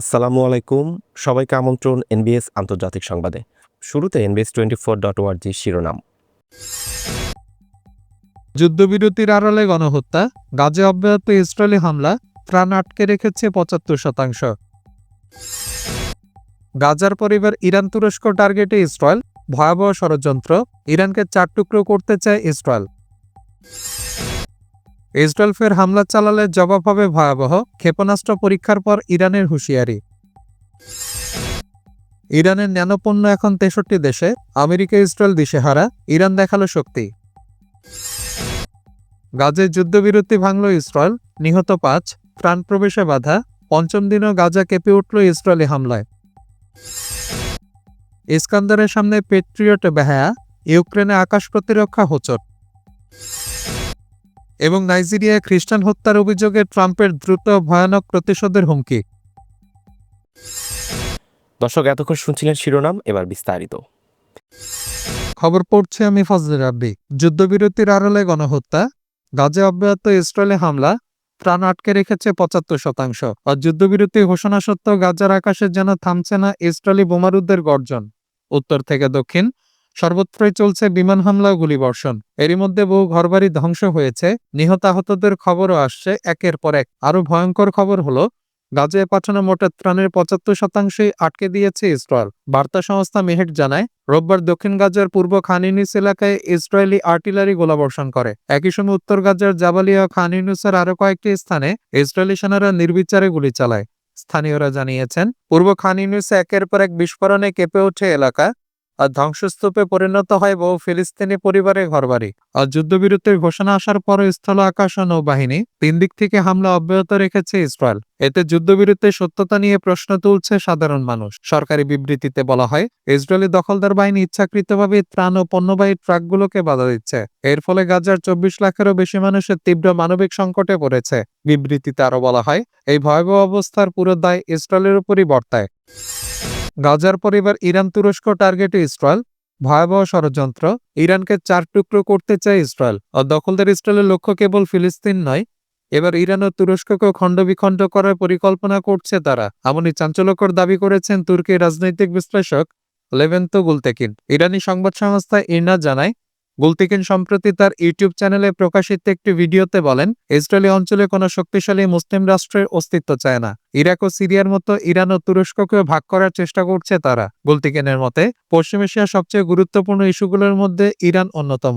আসসালামু আলাইকুম। সবাইকে আমন্ত্রণ এনবিএস আন্তর্জাতিক সংবাদে। শুরুতে এনবিএস টোয়েন্টি ফোর ডট ওয়ার্জি শিরোনাম। যুদ্ধবিরতির আড়ালে গণহত্যা, গাজে অব্যাহত ইসরায়েলি হামলা প্রাণ আটকে রেখেছে পঁচাত্তর শতাংশ। গাজার পরিবার ইরান তুরস্ক টার্গেটে ইসরায়েল, ভয়াবহ ষড়যন্ত্র, ইরানকে চার টুকরো করতে চায় ইসরায়েল। ইসরায়েল ফের হামলা চালালে জবাব হবে ভয়াবহ, ক্ষেপণাস্ত্র পরীক্ষার পর ইরানের হুঁশিয়ারি। ইরানের ন্যানোপণ্য এখন তেষট্টি দেশে, আমেরিকা ইসরায়েল দিশেহারা, ইরান দেখাল শক্তি। গাজের যুদ্ধবিরতি ভাঙল ইসরায়েল, নিহত পাঁচ প্রাণ প্রবেশে বাধা, পঞ্চম দিনও গাজা কেঁপে উঠল ইসরায়েলি হামলায়। ইস্কান্দারের সামনে পেট্রিয়ট বেহায়া, ইউক্রেনে আকাশ প্রতিরক্ষা হোচট। এবং নাইজেরিয়ায় খ্রিস্টান হত্যার অভিযোগে ট্রাম্পের দ্রুত ভয়ানক প্রতিশোধের হুমকি। দর্শক এতক্ষণ শুনছিলেন শিরোনাম এবার বিস্তারিত। খবর পড়ছে আমি ফজলে রাব্বি। যুদ্ধবিরতির আড়ালে গণহত্যা গাজে অব্যাহত ইসরায়েলে হামলা প্রাণ আটকে রেখেছে পঁচাত্তর শতাংশ। আর যুদ্ধবিরতি ঘোষণা সত্ত্বেও গাজার আকাশে যেন থামছে না ইসরায়েলি বোমারুদ্দের গর্জন। উত্তর থেকে দক্ষিণ সর্বত্রই চলছে বিমান হামলা ও গুলিবর্ষণ। এরই মধ্যে বহু ঘরবাড়ি ধ্বংস হয়েছে। নিহতাহতদের খবরও আসছে একের পর এক। আরও ভয়ঙ্কর খবর হলো, গাজায় পাঠানো মোটে ত্রাণের পঁচাত্তর শতাংশই আটকে দিয়েছে ইসরায়েল। বার্তা সংস্থা মেহেট জানায়, রোববার দক্ষিণ গাজার পূর্ব খান ইউনিস এলাকায় ইসরায়েলি আর্টিলারি গোলাবর্ষণ করে। একই সময় উত্তর গাজার জাবালিয়া ও খান ইউনিসের আরও কয়েকটি স্থানে ইসরায়েলি সেনারা নির্বিচারে গুলি চালায়। স্থানীয়রা জানিয়েছেন, পূর্ব খান ইউনিসে একের পর এক বিস্ফোরণে কেঁপে ওঠে এলাকা। ধ্বংসস্তূপে পরিণত হয় বহু ফিলিস্তিনি পরিবারের ঘরবাড়ি। আর যুদ্ধবিরতির ঘোষণা আসার পরও স্থল আকাশ ও নৌবাহিনী তিন দিক থেকে হামলা অব্যাহত রেখেছে ইসরায়েল। এতে যুদ্ধবিরতির সত্যতা নিয়ে প্রশ্ন তুলছে সাধারণ মানুষ। সরকারি বিবৃতিতে বলা হয়, ইসরায়েলি দখলদার বাহিনী ইচ্ছাকৃতভাবে ত্রাণ ও পণ্যবাহী ট্রাকগুলোকে বাধা দিচ্ছে। এর ফলে গাজার চব্বিশ লাখেরও বেশি মানুষের তীব্র মানবিক সংকটে পড়েছে। বিবৃতিতে আরও বলা হয়, এই ভয়াবহ অবস্থার পুরো দায় ইসরায়েলের উপরই বর্তায়। গাজার পর এবার ইরান তুরস্ক টার্গেটে ইসরায়েল। ভয়াবহ ষড়যন্ত্র। ইরানকে চার টুকরো করতে চায় ইসরায়েল। আর দখলদার ইসরায়েলের লক্ষ্য কেবল ফিলিস্তিন নয়, এবার ইরান ও তুরস্ককেও খণ্ডবিখণ্ড করার পরিকল্পনা করছে তারা। এমনই চাঞ্চল্যকর দাবি করেছেন তুর্কি রাজনৈতিক বিশ্লেষক লেভেন্তো গুলতেকিন ইরানি সংবাদ সংস্থা ইরনা জানায় গুলতেকিন সম্প্রতি তার ইউটিউব চ্যানেলে প্রকাশিত একটি ভিডিওতে বলেন, ইসরায়েলি অঞ্চলে কোনো শক্তিশালী মুসলিম রাষ্ট্রের অস্তিত্ব চায় না। ইরাক ও সিরিয়ার মতো ইরান ও তুরস্ককেও ভাগ করার চেষ্টা করছে তারা। গুলতিকেনের মতে, পশ্চিম এশিয়ার সবচেয়ে গুরুত্বপূর্ণ ইস্যুগুলোর মধ্যে ইরান অন্যতম,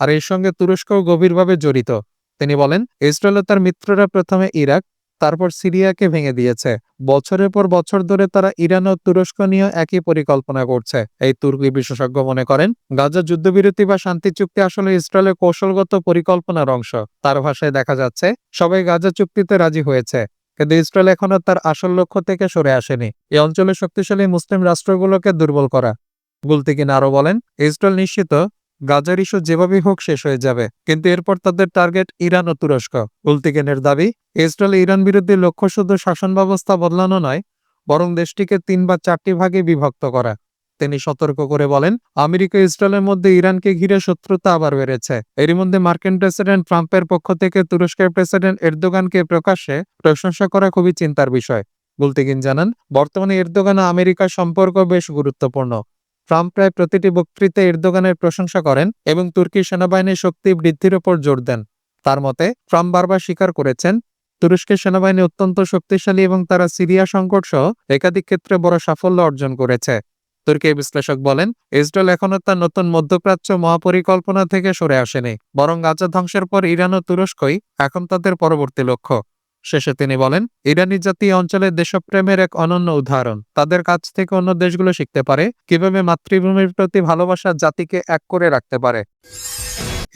আর এর সঙ্গে তুরস্কও গভীরভাবে জড়িত। তিনি বলেন, ইসরায়েল তার মিত্ররা প্রথমে ইরাক তারপর সিরিয়াকে ভেঙে দিয়েছে। বছরের পর বছর ধরে তারা ইরান ও তুরস্ক নিয়ে একই পরিকল্পনা করছে। এই তুর্কি বিশেষজ্ঞ মনে করেন, গাজা যুদ্ধবিরতি বা শান্তি চুক্তি আসলে ইসরায়েলের কৌশলগত পরিকল্পনার অংশ। তার ভাষায় দেখা যাচ্ছে, সবাই গাজা চুক্তিতে রাজি হয়েছে, কিন্তু ইসরায়েল এখনও তার আসল লক্ষ্য থেকে সরে আসেনি। এই অঞ্চলে শক্তিশালী মুসলিম রাষ্ট্রগুলোকে দুর্বল করা। গুলতিকিন আরও বলেন, ইসরায়েল নিশ্চিত গাজার ইস্যু যেভাবেই হোক শেষ হয়ে যাবে, কিন্তু এরপর তাদের টার্গেট ইরান ও তুরস্ক। উলতিকেনের দাবি, ইসরায়েল ইরান বিরোধী লক্ষ্য শুধু শাসন ব্যবস্থা বদলানো নয়, বরং দেশটিকে তিন বা চারটি ভাগে বিভক্ত করা। তিনি সতর্ক করে বলেন, আমেরিকা ইসরায়েলের মধ্যে ইরানকে ঘিরে শত্রুতা আবার বেড়েছে। এরই মধ্যে মার্কিন প্রেসিডেন্ট ট্রাম্পের পক্ষ থেকে তুরস্কের প্রেসিডেন্ট এরদোগানকে প্রকাশ্যে প্রশংসা করা খুবই চিন্তার বিষয়। গুলতিকিন জানান, বর্তমানে এরদোগান আমেরিকার সম্পর্ক বেশ গুরুত্বপূর্ণ। ট্রাম্প প্রায় প্রতিটি বক্তৃতায় এরদোগানের প্রশংসা করেন এবং তুর্কি সেনাবাহিনীর শক্তি বৃদ্ধির ওপর জোর দেন। তার মতে, ট্রাম্প বারবার স্বীকার করেছেন, তুরস্কের সেনাবাহিনী অত্যন্ত শক্তিশালী এবং তারা সিরিয়া সংকট সহ একাধিক ক্ষেত্রে বড় সাফল্য অর্জন করেছে। তুর্কি বিশ্লেষক বলেন, ইসরায়েল এখনও তার নতুন মধ্যপ্রাচ্য মহাপরিকল্পনা থেকে সরে আসেনি, বরং গাজা ধ্বংসের পর ইরান ও তুরস্কই এখন তাদের পরবর্তী লক্ষ্য। শেষে তিনি বলেন, ইরানি জাতি এই অঞ্চলের দেশপ্রেমের এক অনন্য উদাহরণ। তাদের কাছ থেকে অন্য দেশগুলো শিখতে পারে। কীভাবে মাতৃভূমির প্রতি ভালোবাসা জাতিকে এক করে রাখতে পারে?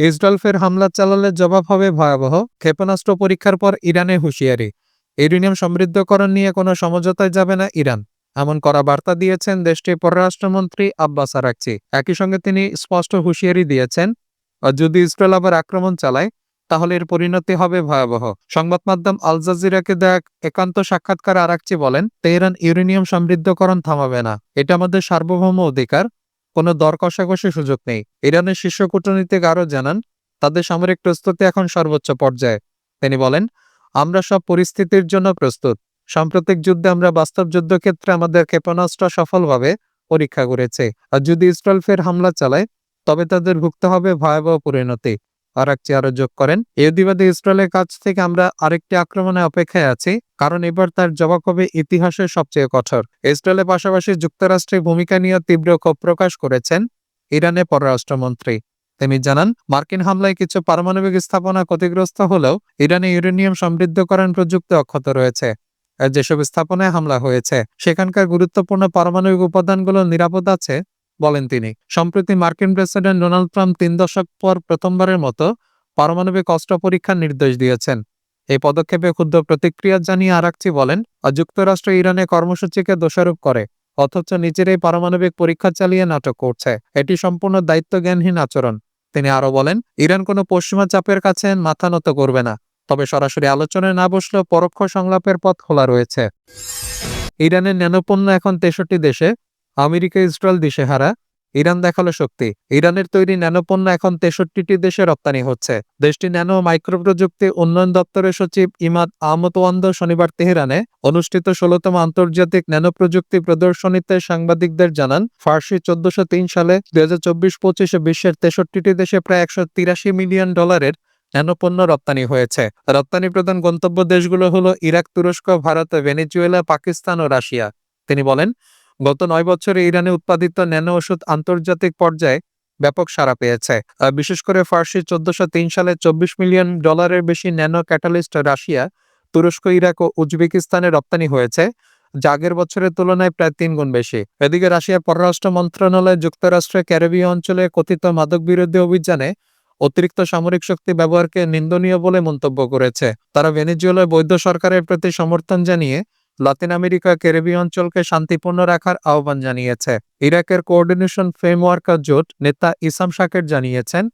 ইসরায়েল ফের হামলা চালালে জবাব হবে ভয়াবহ। ক্ষেপণাস্ত্র পরীক্ষার পর ইরানে হুঁশিয়ারি। ইউরেনিয়াম সমৃদ্ধকরণ নিয়ে কোনো সমঝোতায় যাবে না ইরান। এমন করা বার্তা দিয়েছেন দেশটির পররাষ্ট্রমন্ত্রী আব্বাস আরাকচি। একই সঙ্গে তিনি স্পষ্ট হুঁশিয়ারি দিয়েছেন, যদি ইসরায়েল আবার আক্রমণ চালায় তাহলে এর পরিণতি হবে ভয়াবহ। সংবাদ মাধ্যম আল জাজিরাকে দেখ একান্ত সাক্ষাৎকার আরাকচি বলেন, তেহরান ইউরেনিয়াম সমৃদ্ধকরণ থামাবে না। এটা আমাদের সার্বভৌম অধিকার। কোনো দর কষাকষি সুযোগ নেই। ইরানের শীর্ষ কূটনীতিক আরও জানান, তাদের সামরিক প্রস্তুতি এখন সর্বোচ্চ পর্যায়ে। তিনি বলেন, আমরা সব পরিস্থিতির জন্য প্রস্তুত। সাম্প্রতিক যুদ্ধে আমরা বাস্তব যুদ্ধক্ষেত্রে আমাদের ক্ষেপণাস্ত্র সফলভাবে পরীক্ষা করেছে। আর যদি ইসরায়েল ফের হামলা চালায়, তবে তাদের ভুগতে হবে ভয়াবহ পরিণতি। আরাকচি আরও যোগ করেন। ইহুদিবাদী ইসরায়েলের কাছ থেকে আমরা আরেকটি আক্রমণে অপেক্ষায় আছি, কারণ এবার তার জবাব হবে ইতিহাসের সবচেয়ে কঠোর। ইসরায়েলের পাশাপাশি যুক্তরাষ্ট্রের ভূমিকা নিয়ে তীব্র ক্ষোভ প্রকাশ করেছেন ইরানের পররাষ্ট্রমন্ত্রী। তিনি জানান, মার্কিন হামলায় কিছু পারমাণবিক স্থাপনা ক্ষতিগ্রস্ত হলেও ইরানে ইউরেনিয়াম সমৃদ্ধকরণ প্রযুক্তি অক্ষত রয়েছে। আর যেসব স্থাপনায় হামলা হয়েছে, সেখানকার গুরুত্বপূর্ণ পারমাণবিক উপাদানগুলো নিরাপদ আছে বলেন তিনি। সম্প্রতি মার্কিন প্রেসিডেন্ট ডোনাল্ড ট্রাম্প তিন দশক পর প্রথমবারের মতো পারমাণবিক অস্ত্র পরীক্ষার নির্দেশ দিয়েছেন। এই পদক্ষেপে ক্ষুদ্র প্রতিক্রিয়া জানিয়ে আরাকচি বলেন যুক্তরাষ্ট্র ইরানে কর্মসূচিকে দোষারোপ করে, অথচ নিজেরাই পারমাণবিক পরীক্ষা চালিয়ে নাটক করছে। এটি সম্পূর্ণ দায়িত্বজ্ঞানহীন আচরণ। তিনি আরও বলেন, ইরান কোনো পশ্চিমা চাপের কাছে মাথা নত করবে না, তবে সরাসরি আলোচনায় না বসলেও পরোক্ষ সংলাপের পথ খোলা রয়েছে। ইরানের ন্যানোপণ্য এখন তেষট্টি দেশে আমেরিকা, ইসরায়েল দিশেহারা, ইরান দেখাল শক্তি। ইরানের তৈরি ন্যানোপণ্য এখন তেষট্টিটি দেশে রপ্তানি হচ্ছে। দেশটি ন্যানো মাইক্রো প্রযুক্তি উন্নয়ন দপ্তরের সচিব ইমাদ আহমদওয়ান্দ শনিবার তেহরানে অনুষ্ঠিত ষোলতম আন্তর্জাতিক ন্যানো প্রযুক্তি প্রদর্শনীতে সাংবাদিকদের জানান, ফার্সি চোদ্দশো সালে দুই হাজার চব্বিশ পঁচিশে বিশ্বের তেষট্টিটি দেশে প্রায় একশো তিরাশি মিলিয়ন ডলারের ন্যানোপণ্য রপ্তানি হয়েছে। রপ্তানি প্রধান গন্তব্য দেশগুলো হলো ইরাক, তুরস্ক, ভারত, ভেনেজুয়েলা, পাকিস্তান ও রাশিয়া। তিনি বলেন গত নয় বছরে ইরানে উৎপাদিত ন্যানো ওষুধ আন্তর্জাতিক পর্যায়ে ব্যাপক সাড়া পেয়েছে। বিশেষ করে ফার্সি চোদ্দশো তিন সালে চব্বিশ মিলিয়ন ডলারের বেশি ন্যানো ক্যাটালিস্ট রাশিয়া, তুরস্ক, ইরাক ও উজবেকিস্তানে রপ্তানি হয়েছে, যা আগের বছরের তুলনায় প্রায় তিন গুণ বেশি। এদিকে রাশিয়ার পররাষ্ট্র মন্ত্রণালয় যুক্তরাষ্ট্রের ক্যারিবীয় অঞ্চলে কথিত মাদক বিরোধী অভিযানে অতিরিক্ত সামরিক শক্তি ব্যবহারকে নিন্দনীয় বলে মন্তব্য করেছে। তারা ভেনেজুয়েলার বৈধ সরকারের প্রতি সমর্থন জানিয়ে লাতিন আমেরিকা ক্যারিবীয় অঞ্চলকে শান্তিপূর্ণ রাখার আহ্বান জানিয়েছে। ইরাকের কোঅর্ডিনেশন ফ্রেমওয়ার্ক জোট নেতা ইসাম শাকের জানিয়েছেন,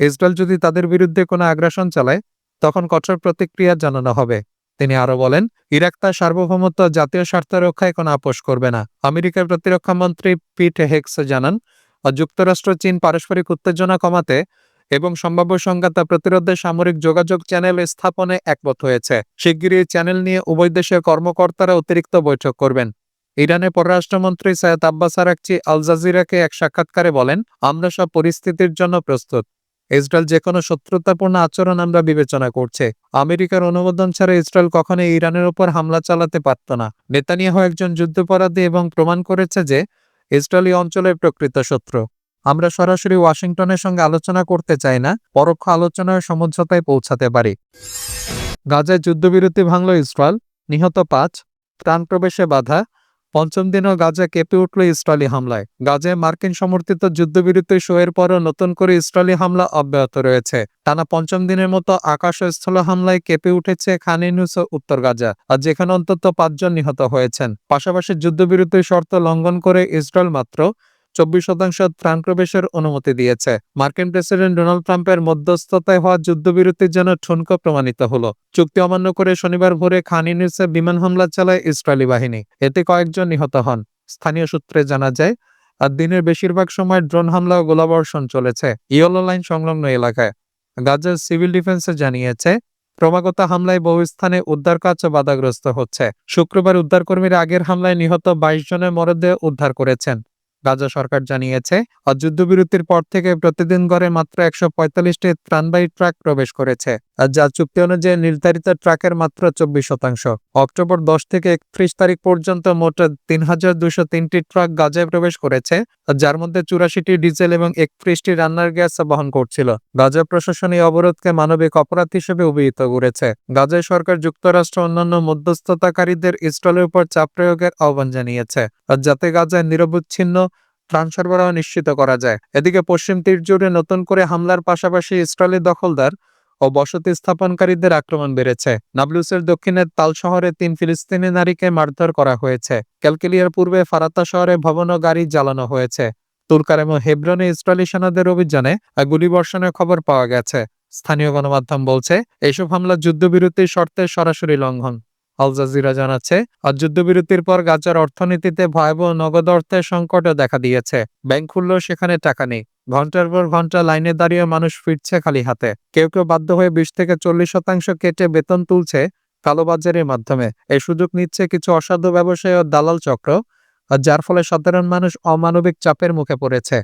ইসরায়েল যদি তাদের বিরুদ্ধে কোনো আগ্রাসন চালায়, তখন কঠোর প্রতিক্রিয়া জানানো হবে। তিনি আরও বলেন, ইরাক তার সার্বভৌমত্ব জাতীয় স্বার্থ রক্ষায় কোনো আপোষ করবে না। আমেরিকার প্রতিরক্ষা মন্ত্রী পিট হেক্স জানান, যুক্তরাষ্ট্র চীন পারস্পরিক উত্তেজনা কমাতে এবং সম্ভাব্য সংঘাতা প্রতিরোধে সামরিক যোগাযোগ চ্যানেল স্থাপনে একমত হয়েছে। শিগগিরই চ্যানেল নিয়ে উভয় দেশের কর্মকর্তারা অতিরিক্ত বৈঠক করবেন। ইরানের পররাষ্ট্রমন্ত্রী সৈয়দ আব্বাস আরাকচি আল জাজিরাকে এক সাক্ষাৎকারে বলেন, আমরা সব পরিস্থিতির জন্য প্রস্তুত। ইসরায়েল যে কোনো শত্রুতাপূর্ণ আচরণ আমরা বিবেচনা করছে। আমেরিকার অনুমোদন ছাড়া ইসরায়েল কখনো ইরানের উপর হামলা চালাতে পারত না। নেতানিয়াহ একজন যুদ্ধাপরাধী এবং প্রমাণ করেছে যে, ইসরায়েলি অঞ্চলের প্রকৃত শত্রু। আমরা সরাসরি ওয়াশিংটনের সঙ্গে আলোচনা করতে চাই না, পরোক্ষ আলোচনার সমঝোতায় পৌঁছাতে পারি। গাজায় যুদ্ধবিরতি ভাঙল ইসরায়েল, নিহত পাঁচ প্রাণ প্রবেশে বাধা, পঞ্চম দিনও গাজা কেঁপে উঠল ইসরায়েলি হামলায়। গাজায় মার্কিন সমর্থিত যুদ্ধবিরতি শোয়ের পরও নতুন করে ইসরায়েলি হামলা অব্যাহত রয়েছে। টানা পঞ্চম দিনের মতো আকাশ স্থল হামলায় কেঁপে উঠেছে খান ইউনিস উত্তর গাজা, আর যেখানে অন্তত পাঁচজন নিহত হয়েছেন। পাশাপাশি যুদ্ধবিরতির শর্ত লঙ্ঘন করে ইসরায়েল মাত্র চব্বিশ শতাংশ ত্রাণ প্রবেশের অনুমতি দিয়েছে। মার্কিন প্রেসিডেন্ট ডোনাল্ড ট্রাম্পের মধ্যস্থতায় হওয়া যুদ্ধবিরতির জন্য ঠুনকো প্রমাণিত হল। চুক্তি অমান্য করে শনিবার ভোরে খান ইউনিসে বিমান হামলা চালায় ইসরায়েলি বাহিনী। এতে কয়েকজন নিহত হন। স্থানীয় সূত্রে জানা যায় আর দিনের বেশিরভাগ সময় ড্রোন হামলা ও গোলাবর্ষণ চলেছে ইয়েলো লাইন সংলগ্ন এলাকায়। গাজার সিভিল ডিফেন্সে জানিয়েছে, ক্রমাগত হামলায় বহু স্থানে উদ্ধার কাজ বাধাগ্রস্ত হচ্ছে। শুক্রবার উদ্ধারকর্মীরা আগের হামলায় নিহত বাইশ জনের মরদেহ উদ্ধার করেছেন। গাজা সরকার জানিয়েছে যুদ্ধবিরতির পর থেকে প্রতিদিন গড়ে মাত্র একশো পঁয়তাল্লিশটি ত্রাণবাহী ট্রাক প্রবেশ করেছে যা চুক্তি অনুযায়ী নির্ধারিত ট্রাকের মাত্র চব্বিশ শতাংশ। অক্টোবর দশ থেকে একত্রিশ তারিখ পর্যন্ত মোট তিন হাজার দুশো তিনটি ট্রাক গাজায় প্রবেশ করেছে যার মধ্যে চুরাশিটি ডিজেল এবং একত্রিশটি রান্নার গ্যাস বহন করছিল। গাজা প্রশাসন এই অবরোধকে মানবিক অপরাধ হিসেবে অভিহিত করেছে। গাজায় সরকার যুক্তরাষ্ট্র অন্যান্য মধ্যস্থতাকারীদের ইসরায়েলের উপর চাপ প্রয়োগের আহ্বান জানিয়েছে যাতে গাজায় নিরবচ্ছিন্ন ত্রাণ সরবরাহ নিশ্চিত করা যায়। এদিকে পশ্চিম তীর জুড়ে নতুন করে হামলার পাশাপাশি ইসরায়েলি দখলদার ও বসতি স্থাপনকারীদের আক্রমণ বেড়েছে। নাবলুসের দক্ষিণের তাল শহরে তিন ফিলিস্তিনি নারীকে মারধর করা হয়েছে। ক্যালকেলিয়ার পূর্বে ফারাতা শহরে ভবন ও গাড়ি জ্বালানো হয়েছে। তুলকার এবং হেব্রনে ইসরায়েলি সেনাদের অভিযানে গুলিবর্ষণের খবর পাওয়া গেছে। স্থানীয় গণমাধ্যম বলছে এইসব হামলা যুদ্ধবিরতির শর্তে সরাসরি লঙ্ঘন। আল জাজিরা জানাচ্ছে আর যুদ্ধবিরতির পর গাজার অর্থনীতিতে ভয়াবহ নগদ অর্থের সংকটও দেখা দিয়েছে। ব্যাংক খুললেও সেখানে টাকা নেই। ঘণ্টার পর ঘণ্টা লাইনে দাঁড়িয়ে মানুষ ফিরছে খালি হাতে। কেউ কেউ বাধ্য হয়ে বিশ থেকে চল্লিশ শতাংশ কেটে বেতন তুলছে কালোবাজারের মাধ্যমে। এই সুযোগ নিচ্ছে কিছু অসাধু ব্যবসায়ী ও দালাল চক্র, যার ফলে সাধারণ মানুষ অমানবিক চাপের মুখে পড়েছে।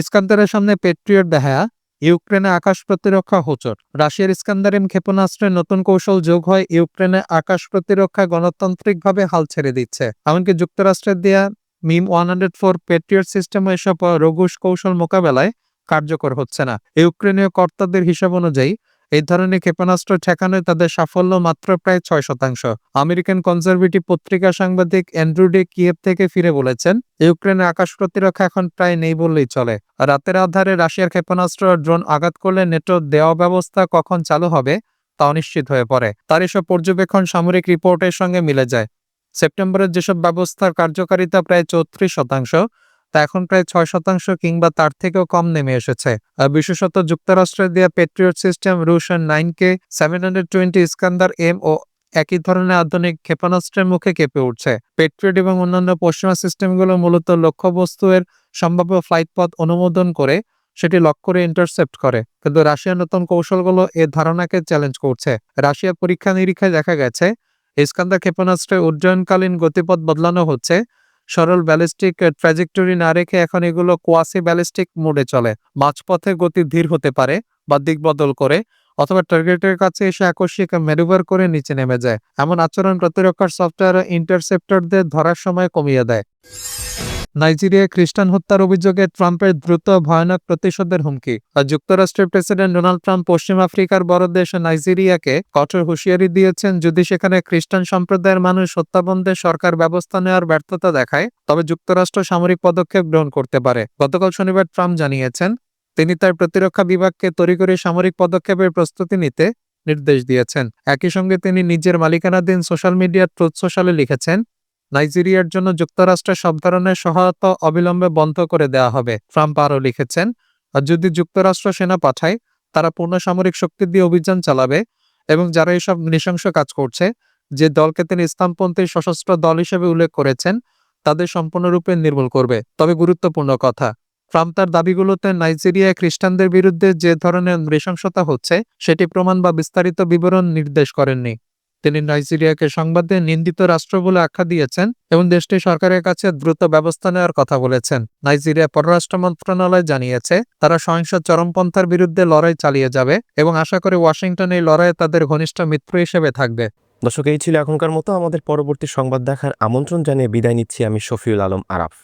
ইস্কান্দারের সামনে পেট্রিয়ট দেখা ইউক্রেনে আকাশ প্রতিরক্ষা হোচট। রাশিয়ার ইস্কান্দারিম ক্ষেপণাস্ত্রে নতুন কৌশল যোগ হয়, ইউক্রেনে আকাশ প্রতিরক্ষা গণতান্ত্রিকভাবে হাল ছেড়ে দিচ্ছে। এমনকি যুক্তরাষ্ট্রের দেয়া MIM one hundred four Patriot system এসব রঘুষ কৌশল মোকাবেলায় কার্যকর হচ্ছে না। ইউক্রেনীয় কর্তাদের হিসাব অনুযায়ী এই ধরনের ক্ষেপণাস্ত্র ঠেকানোয় তাদের সাফল্য মাত্র প্রায় ছয় শতাংশ। আমেরিকান কনজারভেটিভ পত্রিকা সাংবাদিক অ্যান্ড্রুডে কিয়েভ থেকে ফিরে বলেছেন, ইউক্রেনের আকাশ প্রতিরক্ষা এখন প্রায় নেই বললেই চলে। রাতের আধারে রাশিয়ার ক্ষেপণাস্ত্র ড্রোন আঘাত করলে নেটো দেওয়া ব্যবস্থা কখন চালু হবে, তা অনিশ্চিত হয়ে পড়ে। তার এসব পর্যবেক্ষণ সামরিক রিপোর্টের সঙ্গে মিলে যায়। সেপ্টেম্বরের যেসব ব্যবস্থার কার্যকারিতা প্রায় চৌত্রিশ শতাংশ তা এখন প্রায় ছয় শতাংশ কিংবা তার থেকেও কম নেমে এসেছে। বিশেষত যুক্তরাষ্ট্রের দেওয়া পেট্রিয়ট সিস্টেম রুশন nine K seven hundred twenty Iskander M ও একই ধরনের আধুনিক ক্ষেপণাস্ত্রের মুখে কেঁপে উঠছে। পেট্রিয়ট এবং অন্যান্য পশ্চিমা সিস্টেমগুলো মূলত লক্ষ্যবস্তু এর সম্ভাব্য ফ্লাইট পথ অনুমোদন করে, সেটি লক্ষ্য করে ইন্টারসেপ্ট করে। কিন্তু রাশিয়ার নতুন কৌশলগুলো এ ধারণাকে চ্যালেঞ্জ করছে। রাশিয়া পরীক্ষা নিরীক্ষায় দেখা গেছে ইস্কান্দার ক্ষেপণাস্ত্রের উড্ডয়নকালীন গতিপথ বদলানো হচ্ছে সরল ব্যালিস্টিক ট্র্যাজেক্টরি না রেখে এখন এগুলো কোয়াসি ব্যালিস্টিক মোডে চলে। মাঝপথে গতি ধীর হতে পারে বা দিক বদল করে, অথবা টার্গেটের কাছে এসে আকস্মিক ম্যানুভার করে নিচে নেমে যায়। এমন আচরণ প্রতিরক্ষার সফটওয়্যার ইন্টারসেপ্টরদের ধরার সময় কমিয়ে দেয়। নাইজেরিয়ায় খ্রিস্টান হত্যার অভিযোগে ট্রাম্পের দ্রুত ভয়ানক প্রতিশোধের হুমকি। যুক্তরাষ্ট্রের প্রেসিডেন্ট ডোনাল্ড ট্রাম্প পশ্চিম আফ্রিকার বড় দেশ নাইজেরিয়াকে কঠোর হুঁশিয়ারি দিয়েছেন। যদি সেখানে খ্রিস্টান সম্প্রদায়ের মানুষ হত্যাবন্ধে সরকার ব্যবস্থা নেওয়ার ব্যর্থতা দেখায়, তবে যুক্তরাষ্ট্র সামরিক পদক্ষেপ গ্রহণ করতে পারে। গতকাল শনিবার ট্রাম্প জানিয়েছেন, তিনি তার প্রতিরক্ষা বিভাগকে তড়িঘড়ি সামরিক পদক্ষেপের প্রস্তুতি নিতে নির্দেশ দিয়েছেন। একই সঙ্গে তিনি নিজের মালিকানাধীন সোশ্যাল মিডিয়া ট্রুথ সোশ্যালে লিখেছেন নাইজেরিয়ার জন্য যুক্তরাষ্ট্রের সব ধরনের সহায়তা অবিলম্বে বন্ধ করে দেওয়া হবে। ট্রাম্প আরও লিখেছেন যদি যুক্তরাষ্ট্র সেনা পাঠায়, তারা পূর্ণ সামরিক শক্তি দিয়ে অভিযান চালাবে এবং যারা এসব নৃশংস কাজ করছে, যে দলকে তিনি ইসলামপন্থী সশস্ত্র দল হিসেবে উল্লেখ করেছেন, তাদের সম্পূর্ণরূপে নির্মূল করবে। তবে গুরুত্বপূর্ণ কথা, ট্রাম্প তার দাবিগুলোতে নাইজেরিয়ায় খ্রিস্টানদের বিরুদ্ধে যে ধরনের নৃশংসতা হচ্ছে, সেটি প্রমাণ বা বিস্তারিত বিবরণ নির্দেশ করেননি। তিনি নাইজেরিয়াকে সংবাদে নিন্দিত রাষ্ট্র বলে আখ্যা দিয়েছেন এবং দেশটি সরকারের কাছে দ্রুত ব্যবস্থা নেওয়ার কথা বলেছেন। নাইজেরিয়া পররাষ্ট্র মন্ত্রণালয় জানিয়েছে, তারা সহিংস চরমপন্থার বিরুদ্ধে লড়াই চালিয়ে যাবে এবং আশা করে ওয়াশিংটন এই লড়াইয়ে তাদের ঘনিষ্ঠ মিত্র হিসেবে থাকবে। দর্শক, এই ছিল এখনকার মতো। আমাদের পরবর্তী সংবাদ দেখার আমন্ত্রণ জানিয়ে বিদায় নিচ্ছি আমি শফিউল আলম আরাফ।